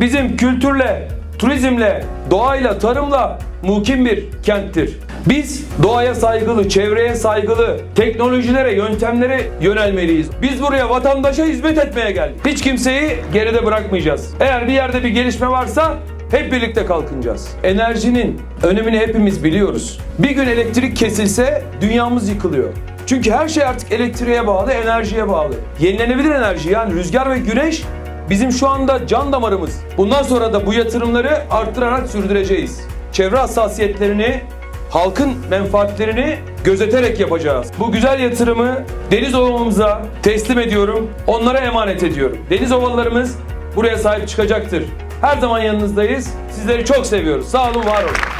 bizim kültürle, turizmle, doğayla, tarımla mukim bir kenttir. Biz doğaya saygılı, çevreye saygılı, teknolojilere, yöntemlere yönelmeliyiz. Biz buraya vatandaşa hizmet etmeye geldik. Hiç kimseyi geride bırakmayacağız. Eğer bir yerde bir gelişme varsa hep birlikte kalkınacağız. Enerjinin önemini hepimiz biliyoruz. Bir gün elektrik kesilse dünyamız yıkılıyor. Çünkü her şey artık elektriğe bağlı, enerjiye bağlı. Yenilenebilir enerji yani rüzgar ve güneş bizim şu anda can damarımız. Bundan sonra da bu yatırımları arttırarak sürdüreceğiz. Çevre hassasiyetlerini, halkın menfaatlerini gözeterek yapacağız. Bu güzel yatırımı deniz ovamıza teslim ediyorum. Onlara emanet ediyorum. Deniz ovalarımız buraya sahip çıkacaktır. Her zaman yanınızdayız. Sizleri çok seviyoruz. Sağ olun, var olun.